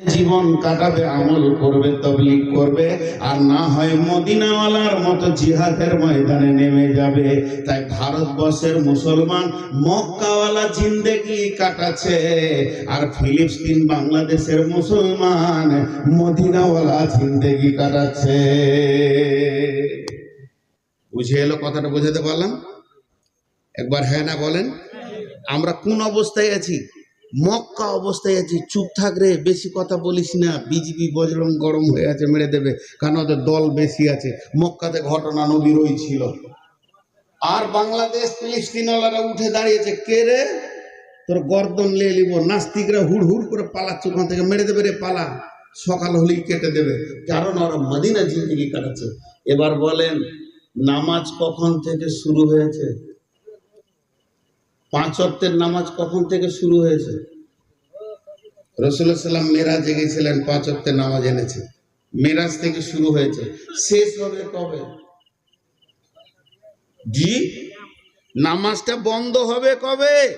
জীবন কাটাবে, আমল করবে, তবলিগ করবে। আর না হয় মদিনাওয়ালার মতো জিহাদের ময়দানে নেমে যাবে। তাই ভারতবর্ষের মুসলমান মক্কাওয়ালা জিন্দেগি কাটাচ্ছে। আর ফিলিস্তিন বাংলাদেশের মুসলমান মদিনাওয়ালা জিন্দেগি কাটাচ্ছে। বুঝে এলো কথাটা, বুঝাতে পারলাম? একবার হ্যাঁ না বলেন। আমরা কোন অবস্থায় আছি? মক্কা অবস্থায় আছি, চুপ থাক রে, বেশি কথা বলিস না। বিজেপি বজরং গরম হয়ে আছে, মেরে দেবে। কারণ ওদের দল বেশি আছে। মক্কাতে ঘটনা নবীরই ছিল। আর বাংলাদেশ ফিলিস্তিনওয়ালারা উঠে দাঁড়িয়েছে। কে রে? তোর গর্দন নিয়ে নিব। নাস্তিকরা হুড় হুড় করে পালাচ্ছে ওখান থেকে। মেরে দেবে রে, পালা। সকাল হলেই কেটে দেবে। কারণ ওরা মদিনা জিন্দিগি কাটাচ্ছে। এবার বলেন, নামাজ কখন থেকে শুরু হয়েছে? পাঁচ অক্টের নামাজ কখন থেকে শুরু হয়েছে? রসুল্লাহ সাল্লাম মেরাজ গেছিলেন পাঁচ অক্টের নামাজ এনেছে মেরাজ থেকে শুরু হয়েছে। শেষ হবে কবে? জি? নামাজটা বন্ধ হবে কবে?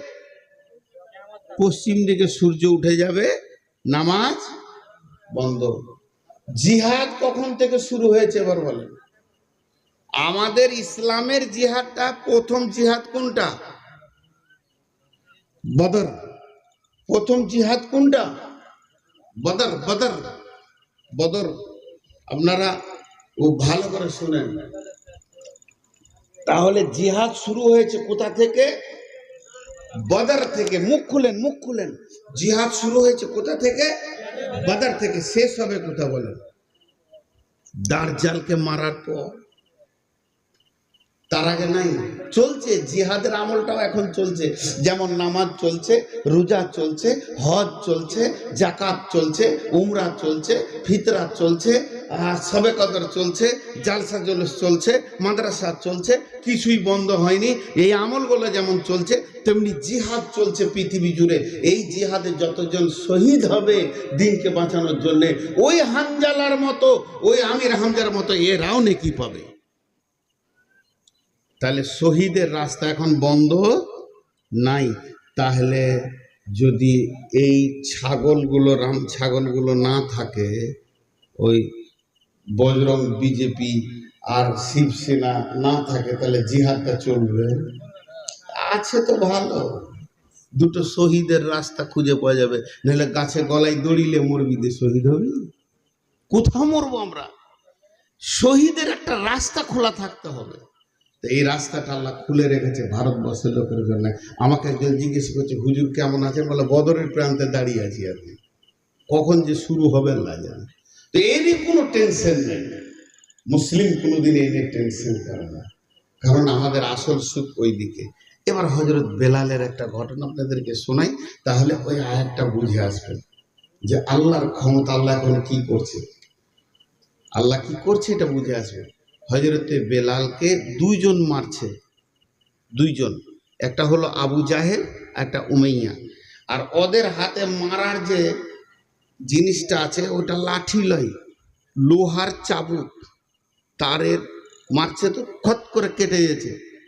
পশ্চিম দিকে সূর্য উঠে যাবে, নামাজ বন্ধ। জিহাদ কখন থেকে শুরু হয়েছে এবার বলেন? আমাদের ইসলামের জিহাদটা প্রথম জিহাদ কোনটা? বদর। প্রথম জিহাদ কোনটা? বদর বদর। বদর, আপনারা ও ভালো করে শুনেন। তাহলে জিহাদ শুরু হয়েছে কোথা থেকে? বদর থেকে। মুখ খুলেন মুখ খুলেন। জিহাদ শুরু হয়েছে কোথা থেকে? বদর থেকে। শেষ হবে কোথা বলেন? দার্জালকে মারার পর। তার আগে নাই। চলছে, জিহাদের আমলটাও এখন চলছে। যেমন নামাজ চলছে, রোজা চলছে, হজ চলছে জাকাত চলছে, উমরা চলছে, ফিতরা চলছে সবে কদর চলছে, জালসা জলুস চলছে, মাদ্রাসা চলছে, কিছুই বন্ধ হয়নি। এই আমলগুলো যেমন চলছে, তেমনি জিহাদ চলছে পৃথিবী জুড়ে। এই জিহাদে যতজন শহীদ হবে দিনকে বাঁচানোর জন্যে, ওই হামজালার মতো, ওই আমির হামজার মতো এরাও নেকি পাবে। তাহলে শহীদের রাস্তা এখন বন্ধ? নাই। তাহলে যদি এই ছাগলগুলো রাম, ছাগলগুলো না থাকে, ওই বজরং বিজেপি আর শিবসেনা না থাকে, তাহলে জিহাদটা চলবে? আছে তো ভালো। দুটো শহীদের রাস্তা খুঁজে পাওয়া যাবে। নাহলে গাছে গলায় দড়িলে মরবি দিয়ে শহীদ হবি? কোথাও মরবো আমরা? শহীদের একটা রাস্তা খোলা থাকতে হবে। তো এই রাস্তাটা আল্লাহ খুলে রেখেছে ভারতবর্ষের লোকের জন্য। আমাকে একজন জিজ্ঞেস করছে, হুজুর কেমন আছে বলে, বদরের প্রান্তে দাঁড়িয়ে আছি আর কি। কখন যে শুরু হবে না জানে। তো এরই কোনো টেনশন নেই। মুসলিম কোনোদিন এই নিয়ে টেনশন করে না। কারণ আমাদের আসল সুখ ওই দিকে এবার হজরত বেলালের একটা ঘটনা আপনাদেরকে শোনাই, তাহলে ওই আয়াতটা বুঝে আসবেন। যে আল্লাহর ক্ষমতা আল্লাহ এখন কি করছে? আল্লাহ কি করছে এটা বুঝে আসবে হজরতে বেলালকে দুইজন মারছে। দুইজন। একটা হলো আবু জাহেল, একটা উমাইয়া। আর ওদের হাতে মারার যে জিনিসটা আছে, ওটা লাঠি লয়, লোহার চাবুক। তারের মারছে তো, খত করে কেটে গেছে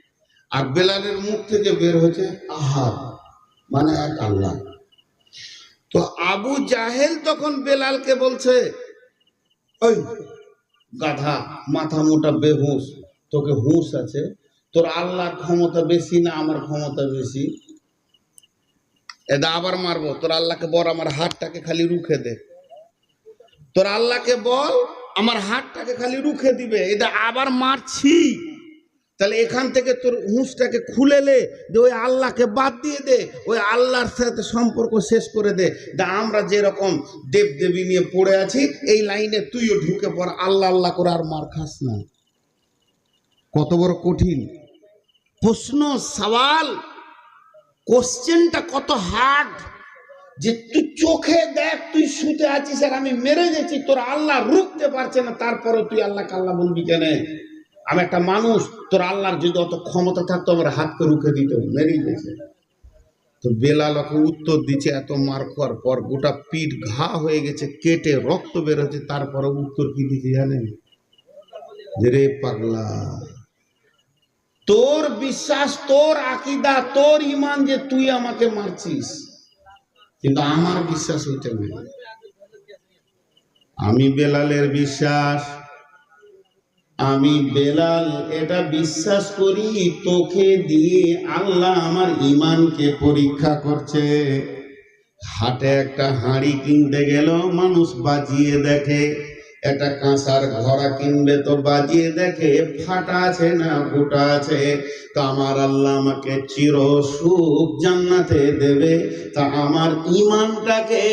আর বেলালের মুখ থেকে বের হয়েছে আহা মানে এক আল্লাহ। তো আবু জাহেল তখন বেলালকে বলছে, ওই গাধা, মাথা মোটা, বেহুঁশ, তোকে হুঁশ আছে। তোর আল্লাহর ক্ষমতা বেশি না আমার ক্ষমতা বেশি? এটা আবার মারবো, তোর আল্লাহকে বল, আমার হাতটাকে খালি রুখে দে। তোর আল্লাহকে বল, আমার হাতটাকে খালি রুখে দিবে এটা আবার মারছি। তাহলে এখান থেকে তোর হুঁশটাকে খুলে লে যে ওই আল্লাহকে বাদ দিয়ে দে, ওই আল্লাহর সাথে সম্পর্ক শেষ করে দে। দা, আমরা যেরকম দেব দেবী নিয়ে পড়ে আছি, এই লাইনে তুইও ঢুকে পড়, আল্লাহ আল্লাহ করে আর মার খাস না। কত বড় কঠিন। প্রশ্ন, সওয়াল, কোশ্চেনটা কত হার্ড যে তুই চোখে দেখ, তুই শুতে আছিস আর আমি মেরে গেছি, তোর আল্লাহ রুখতে পারছে না তারপরে তুই আল্লাহ কাল্লা বলবি কেন? আমি একটা মানুষ, তোর আল্লাহর যদি অত ক্ষমতা থাকতো, আমার হাতকে রুখে দিত, মেরেই গেছে তো বেলাল ওকে উত্তর দিচ্ছে, এত মার খাওয়ার পর গোটা পিঠ ঘা হয়ে গেছে, কেটে রক্ত বেরোচ্ছে তারপরে উত্তর কি দিচ্ছে জানেন? যে রে পাগলা, তোর বিশ্বাস, তোর আকিদা, তোর ইমান যে তুই আমাকে মারছিস, কিন্তু আমার বিশ্বাস ওইটা নেই আমি বেলালের বিশ্বাস আমি বেলাল, এটা বিশ্বাস করি তোকে দিয়ে আল্লাহ আমার ইমানকে পরীক্ষা করছে। হাটে একটা হাঁড়ি কিনতে গেল, মানুষ বাজিয়ে দেখে। একটা কাঁসার ঘোড়া কিনবে তো বাজিয়ে দেখে, ফাটা আছে না গোটা আছে? তা আমার আল্লাহ আমাকে চির সুখ জান্নাতে দেবে। তা আমার ইমানটাকে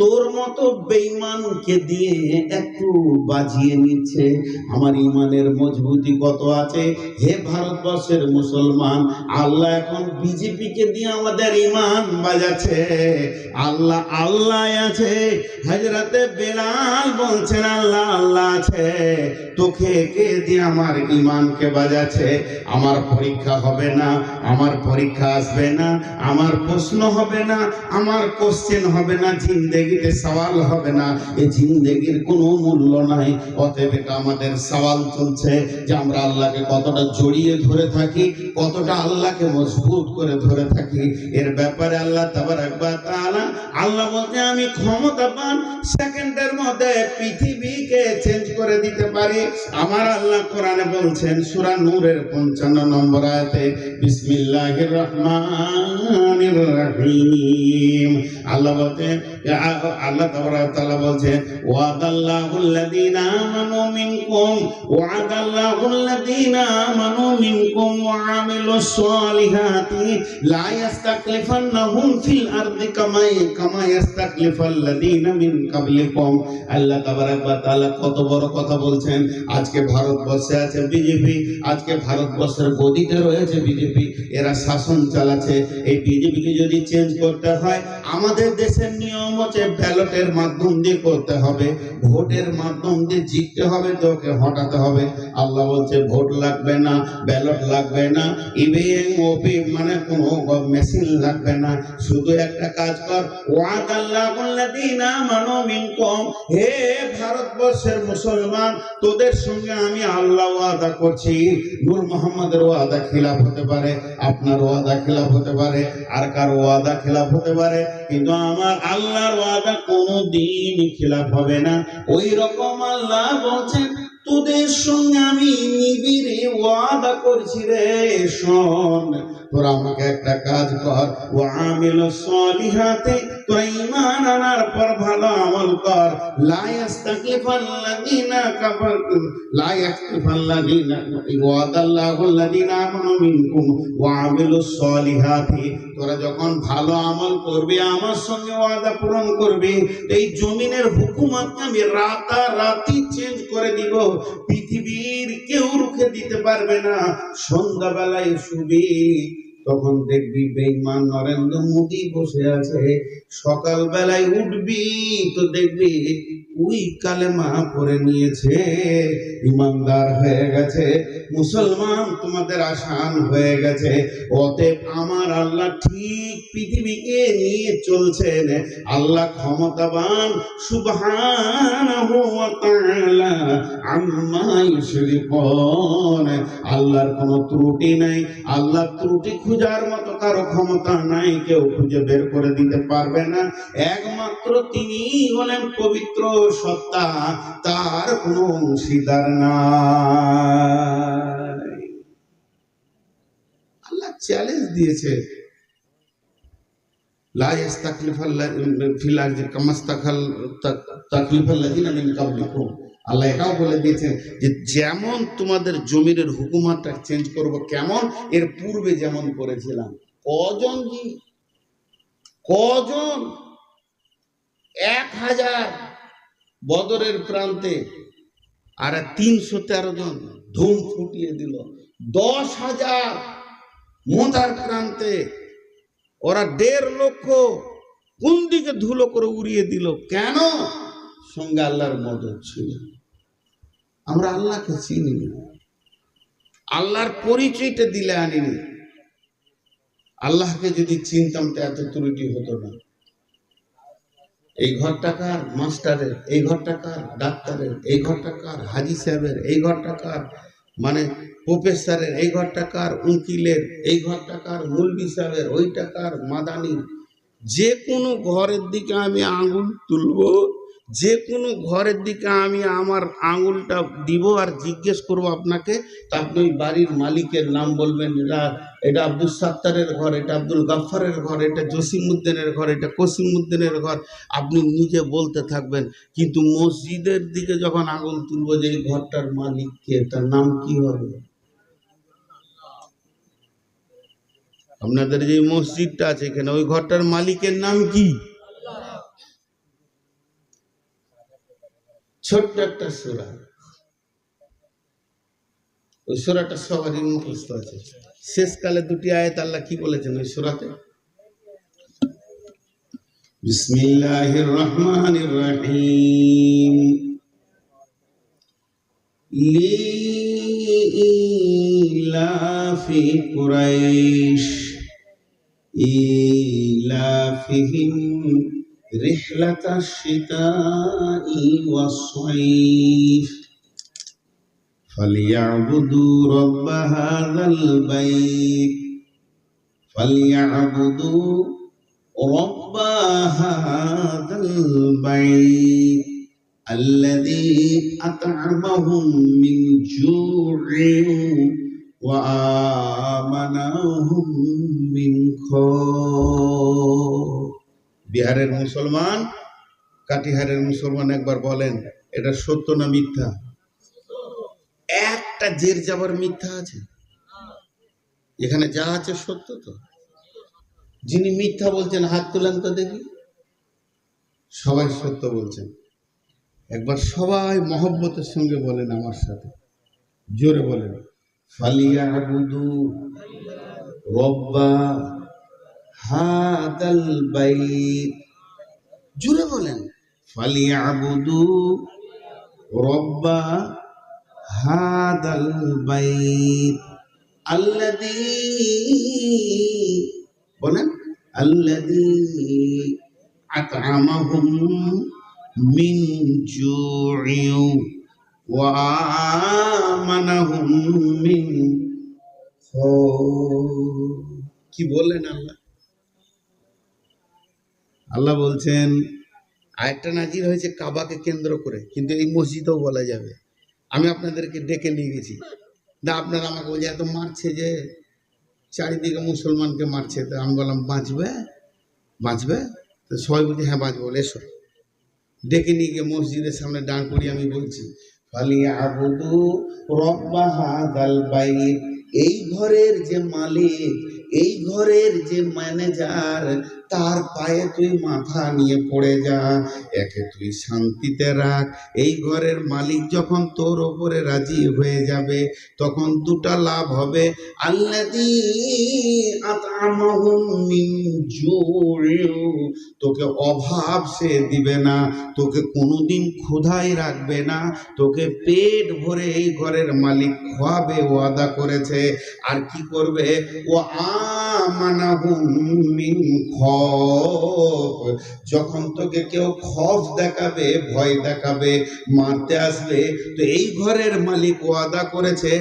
তোর মতো বেঈমানকে দিয়ে একটু বাজিয়ে নিচ্ছে। আমার ইমানের মজবুতি কত আছে? হে ভারতবর্ষের মুসলমান, আল্লাহ এখন বিজেপিকে দিয়ে আমাদের ইমান বাজাচ্ছে। আল্লাহ আল্লাহ আছে হাজরাতে বেলাল বলছেন, আল্লাহ আল্লাহ আছে। তোকে কে দিয়ে আমার ইমানকে বাজাচ্ছে? আমার পরীক্ষা হবে না, আমার পরীক্ষা আসবে না, আমার প্রশ্ন হবে না, আমার কোশ্চেন হবে না জিন্দেগিতে সওয়াল হবে না এই জিন্দেগির কোনো মূল্য নাই। অতএব এটা আমাদের সওয়াল চলছে যে আমরা আল্লাহকে কতটা জড়িয়ে ধরে থাকি, কতটা আল্লাহকে মজবুত করে ধরে থাকি। এর ব্যাপারে আল্লাহ তাবার একবার তাআলা, আল্লাহ বলতে আমি ক্ষমতা পান সেকেন্ডের মধ্যে পৃথিবীকে চেঞ্জ করে দিতে পারি। আমার আল্লাহ কোরআনে বলছেন, সূরা নূরের 55 নম্বর আয়াতে, বিসমিল্লাহির রহমানির কত বড় কথা বলছেন। আজকে ভারতবর্ষে আছে বিজেপি, আজকে ভারতবর্ষের গদিতে রয়েছে বিজেপি। এরা শাসন চালাচ্ছে, এই বিজেপিকে যদি চেঞ্জ করতে হয়, আমাদের দেশের নিয়ম হচ্ছে ব্যালটের মাধ্যম দিয়ে করতে হবে, ভোটের মাধ্যম দিয়ে জিততে হবে তো ওকে হটাতে হবে। আল্লাহ বলছে, ভোট লাগবে না, ব্যালট লাগবে না, ইভিএম ওপি মানে কোনো মেশিন লাগবে না। শুধু একটা কাজ কর ওয়াদ আল্লাহ বল্লাদিনা মানো মিনকুম। হে ভারতবর্ষের মুসলমান, তোদের সঙ্গে আমি আল্লাহ ওয়াদা করছি। নূর মোহাম্মদের ওয়াদা খিলাফ হতে পারে, আপনার ওয়াদা খিলাফ হতে পারে। আর কার ওয়াদা খেলাফ হতে পারে, কিন্তু আমার আল্লাহর ওয়াদা কোনো দিন খেলাফ হবে না। ওই রকম আল্লাহ বলছেন, তোদের সঙ্গে আমি নিবিড়ে ওয়াদা করছি রে, শোন। তোরা আমাকে একটা কাজ কর। ও আমিল সলিহাতে তোরা ইমান আনার পর ভালো আমল কর। আমানু মিনকুম। ওয়া সলিহাতি, তোরা যখন ভালো আমল করবে, আমার সঙ্গে ওয়াদা পূরণ করবে, এই জমিনের হুকুমতকে আমি রাতারাতি চেঞ্জ করে দিব। পৃথিবীর কেউ রুখে দিতে পারবে না। সন্ধ্যাবেলায় শুবি, তখন দেখবি বেইমান নরেন্দ্র মোদী বসে আছে। সকাল বেলায় উঠবি, তো দেখবি ওই কালেমা পরে নিয়েছে। ইমানদার হয়ে গেছে। মুসলমান তোমাদের আসান হয়ে গেছে। অতএব আমার আল্লাহ ঠিক পৃথিবীকে নিয়ে চলছেন। আল্লাহ ক্ষমতাবান ইউশরিকুন। আল্লাহর কোনো ত্রুটি নাই। আল্লাহ ত্রুটি খুঁজার মতো কারও ক্ষমতা নাই। কেউ খুঁজে বের করে দিতে পারবে না। একমাত্র তিনি হলেন পবিত্র সত্তা তার কোনো অংশীদার নাই। আল্লাহ চ্যালেঞ্জ দিয়েছে। মিন যেমন তোমাদের জমিনের হুকুমাতটা চেঞ্জ করব, কেমন? এর পূর্বে যেমন করেছিলাম। কজন জি? কজন? এক হাজার। বদরের প্রান্তে আর তিনশো তেরো জন ধুম ফুটিয়ে দিল। দশ হাজার মোতার প্রান্তে ওরা দেড় লক্ষ কোন দিকে ধুলো করে উড়িয়ে দিল? কেন? সঙ্গে আল্লাহর মদত ছিল। আমরা আল্লাহকে চিনি আল্লাহর পরিচয়টা দিলে আনিনি। আল্লাহকে যদি চিনতাম তো এত ত্রুটি হতো না। এই ঘরটা কার মাস্টারের, এই ঘরটা কার ডাক্তারের, এই ঘরটা কার হাজি সাহেবের, এই ঘরটা কার মানে প্রফেসরের, এই ঘরটা কার উকিলের, এই ঘরটা কার মুলবি সাহেবের ওইটা কার মাদানির যে কোনো ঘরের দিকে আমি আঙুল তুলবো। যে কোনো ঘরের দিকে আমি আমার আঙুলটা দিব আর জিজ্ঞেস করব আপনাকে, তা আপনি বাড়ির মালিকের নাম বলবেন, এটা এটা আব্দুল সাত্তারের ঘর, এটা আব্দুল গাফফারের ঘর, এটা জসিমউদ্দিনের ঘর, এটা কসিমউদ্দিনের ঘর, আপনি নিজে বলতে থাকবেন। কিন্তু মসজিদের দিকে যখন আঙুল তুলব যে এই ঘরটার মালিক কে, তার নাম কি হবে? আপনাদের যে মসজিদটা আছে এখানে, ওই ঘরটার মালিকের নাম কি? ছোট্ট একটা সুরা। ওই সুরাটা সবারই মুখস্থ আছে। শেষকালে দুটি আয়াত আল্লাহ কি বলেছেন ওই সুরাতে? বিসমিল্লাহির রহমানির রহিম লিলাফি কুরাইশ। ইলাফিহিম رحلة الشتاء والصيف فليعبدوا رب هذا البيت فليعبدوا رب هذا البيت الذي أطعمهم من جوع وآمنهم من خوف বিহারের মুসলমান, কাটিহারের মুসলমান একবার বলেন, এটা সত্য না মিথ্যা? একটা জের যাবার মিথ্যা আছে। এখানে যা আছে সত্য তো। যিনি মিথ্যা বলছেন, হাত তোলেন তো দেখি। সবাই সত্য বলছেন। একবার সবাই মহব্বতের সঙ্গে বলেন আমার সাথে। জোরে বলেন। ফালিয়াবুদু রব্বা হাদাল বাইত। জোরে বলেন, ফালিয়াবুদু রব্বা হাদাল বাইত। আল্লাযী বলেন, আল্লাযী আত'আমাহুম মিন জু'in ওয়া আমানাহুম মিন কি বললেন আল্লাহ? আল্লাহ বলছেন, আরেকটা নাজির হয়েছে কাবাকে কেন্দ্র করে, কিন্তু এই মসজিদেও বলা যাবে। আমি আপনাদেরকে ডেকে নিয়ে গেছি। না আপনারা আমাকে বলছে এত মারছে যে, চারিদিকে মুসলমানকে মারছে, তো আমি বললাম, বাঁচবে? বাঁচবে? তো সবাই বলছে হ্যাঁ বাঁচবো, বলে এসো। ডেকে নিয়ে গিয়ে মসজিদের সামনে দাঁড় করিয়ে আমি বলছি এই ঘরের যে মালিক, এই ঘরের যে ম্যানেজার তার পায়ে তুই মাথা নিয়ে পড়ে যা, একে তুই শান্তিতে রাখ। এই ঘরের মালিক যখন তোর ওপরে রাজি হয়ে যাবে, তখন দুটা লাভ হবে। আল্লাদি তোকে অভাব সে দিবে না, তোকে কোনোদিন ক্ষুধাই রাখবে না। তোকে পেট ভরে এই ঘরের মালিক খাওয়াবে ওয়াদা করেছে। আর কি করবে? ও আমানাহুম মিন খফ যখন তোকে কেউ খফ দেখাবে, ভয় দেখাবে, মারতে আসবে, তো এই ঘরের মালিক ওয়াদা করেছে,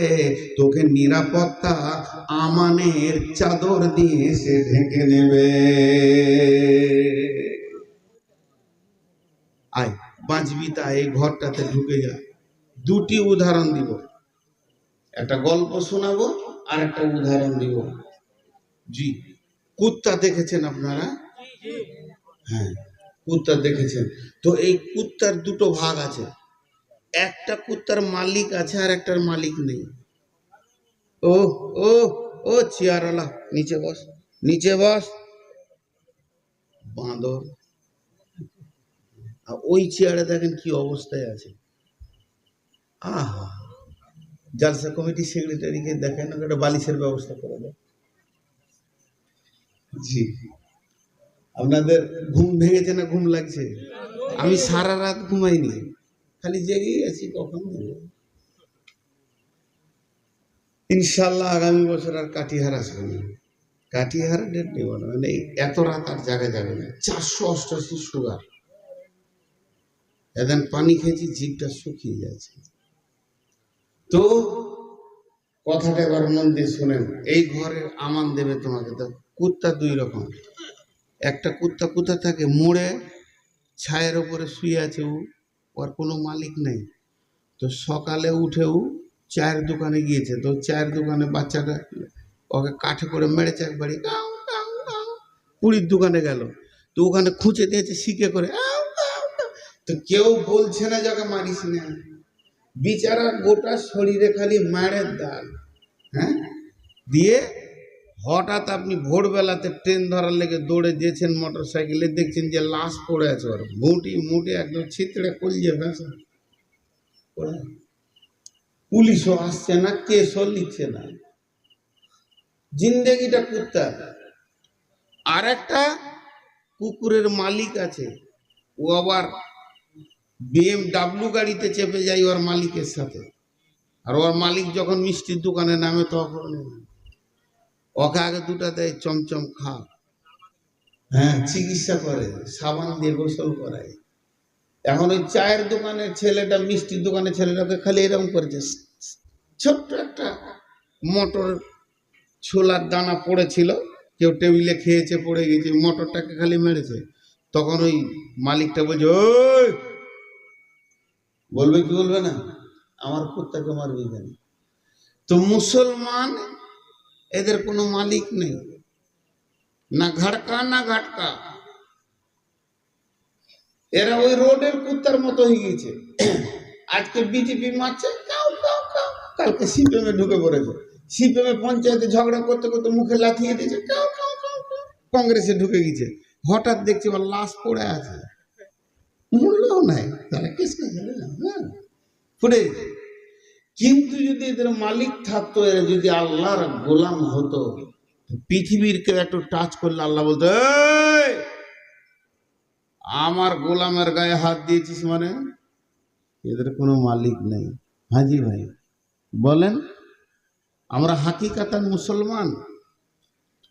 তোকে নিরাপত্তা আমানের চাদর দিয়ে সে ঢেকে নেবে। আয়, বাঁচবি তা, এই ঘরটাতে ঢুকে যা। দুটি উদাহরণ দিব। একটা গল্প শোনাবো আর একটা উদাহরণ দিব। জি। কুত্তা দেখেছেন আপনারা? হ্যাঁ কুত্তা দেখেছেন। তো এই কুত্তার দুটো ভাগ আছে। একটা কুত্তার মালিক আছে আর একটার মালিক নেই। ও ও ও, চেয়ারওয়ালা, নিচে বস নিচে বস। বাঁদর। আর ওই চেয়ারে দেখেন কি অবস্থায় আছে। আহা, জালসা কমিটি সেক্রেটারিকে দেখেন একটা বালিশের ব্যবস্থা করে দেয় জি। আপনাদের ঘুম ভেঙেছে না ঘুম লাগছে? আমি সারা রাত ঘুমাইনি। খালি জেগেই আছি, কখন ইনশাল্লাহ আগামী বছর আর কাটিহার আসবে না। কাটিহার ডেট নেব না মানে এত রাত আর জায়গা যাবে না। চারশো অষ্টাশি সুগার এদিন পানি খেয়েছি, জিভটা শুকিয়ে যাচ্ছে। তো কথাটা এবার মন দিয়ে শোনেন, এই ঘরের আমান দেবে তোমাকে, তো কুত্তা দুই রকম। একটা কুত্তা কুত্তা থাকে? মোড়ে, ছায়ের ওপরে শুয়ে আছে ও, ওর কোনো মালিক নেই। তো সকালে উঠেও চায়ের দোকানে গিয়েছে। তো চায়ের দোকানে বাচ্চাটা ওকে কাঠে করে মেরেছে কাউ পুরীর দোকানে গেল। তো ওখানে খুঁজে দিয়েছে, শিখে করে। তো কেউ বলছে না যাকে মারিস না। বিচারা গোটা শরীরে খালি মারের দাগ হ্যাঁ? দিয়ে হঠাৎ আপনি ভোরবেলাতে ট্রেন ধরার লেগে দৌড়ে দিয়েছেন মোটর সাইকেলে দেখছেন যে লাশ পড়ে আছে ওর। মুটি মুটি একদম ছিতড়ে ভেসা পড়ে। পুলিশও আসছে না, কেসও লিখছে না। জিন্দেগিটা কুত্তা আর একটা কুকুরের মালিক আছে। ও আবার বিএমডাব্লিউ গাড়িতে চেপে যায় ওর মালিকের সাথে। আর ওর মালিক যখন মিষ্টির দোকানে নামে তখন ওকে আগে দুটা দেয় চমচম খা হ্যাঁ চিকিৎসা করে, সাবান দিয়ে গোসল করায়। এখন ওই চায়ের দোকানের ছেলেটা, মিষ্টির দোকানের ছেলেটাকে খালি এরকম করেছে। ছোট্ট একটা মটর ছোলার দানা পড়েছিল, কেউ টেবিলে খেয়েছে, পড়ে গেছে মটরটাকে খালি মেরেছে। তখন ওই মালিকটা বলছে, ওই! বলবে কি বলবে না? আমার কুত্তাকে মারবি কেন? তো মুসলমান এদের কোনো মালিক নেই। না ঘাটকা না ঘাটকা। এরা ওই রোডের কুত্তার মতো হয়ে গেছে আজকে বিজেপি মারছে, কাউ কাউ কাউ, কালকে সিপিএমে ঢুকে পড়েছে। সিপিএমে পঞ্চায়েতে ঝগড়া করতে করতে মুখে লাথিয়ে দিয়েছে। কংগ্রেসে ঢুকে গেছে হঠাৎ দেখছি ওর লাশ পড়ে আছে। মূল্যও নাই। তারা কেস ফুটে গেছে। কিন্তু যদি এদের মালিক থাকতো এরা যদি আল্লাহর গোলাম হতো পৃথিবীর কেউ একটু টাচ করলে আল্লাহ বলতো "এই, আমার গোলামের গায়ে হাত দিয়েছিস মানে? এদের কোনো মালিক নেই। হাজি ভাই বলেন আমরা হাকিকাতান মুসলমান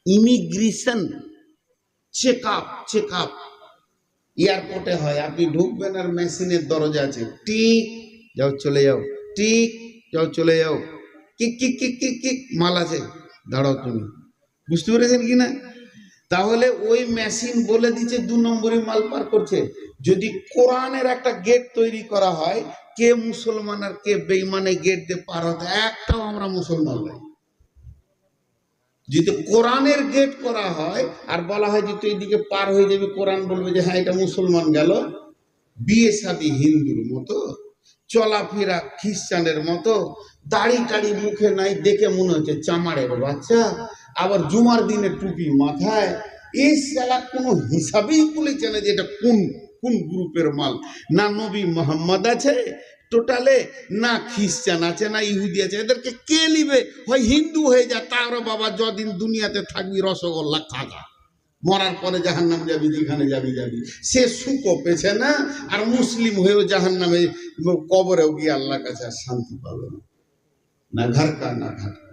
immigration check up check up এয়ারপোর্টে হয় আপনি ঢুকবেন আর মেশিনের দরজা আছে টিক যাও চলে যাও টিক যাও, চলে যাও। Kick kick kick kick kick, মাল আছে। দাঁড়াও তুমি। বুঝতে পেরেছেন কি না? তাহলে ওই মেশিন বলে দিচ্ছে, দু নম্বরই মাল পার করছে। যদি কোরআনের একটা গেট তৈরি করা হয়, কে মুসলমান আর কে বেইমানে গেট দিয়ে পার হতে একটাও আমরা মুসলমান নাই। যদি কোরআনের গেট করা হয়, আর বলা হয় যে তুই এদিকে পার হয়ে যাবি, কোরআন বলবে যে হ্যাঁ এটা মুসলমান গেল। বিয়ে শাদী হিন্দুর মতো চলাফেরা খ্রিস্টানের মতো দাড়ি টাড়ি মুখে নাই দেখে মনে হচ্ছে চামারের বাচ্চা। আবার জুমার দিনে টুপি মাথায়। এই সালা কোনো হিসাবেই বলেছে না যে এটা কোন কোন গ্রুপের মাল। না নবী মোহাম্মদ আছে টোটালে, না খ্রিস্টান আছে, না ইহুদি আছে। এদেরকে কে নিবে? হয় হিন্দু হয়ে যা, তারও বাবা যদিন দুনিয়াতে থাকবি রসগোল্লা খাগা। মরার পরে জাহান নাম যাবি, যেখানে যাবি যাবি। সে সুখও পেছে না, আর মুসলিম হয়েও জাহান নামে কবরেও গিয়ে আল্লাহ কাছে আর শান্তি পাবে না। না না ঘাটকা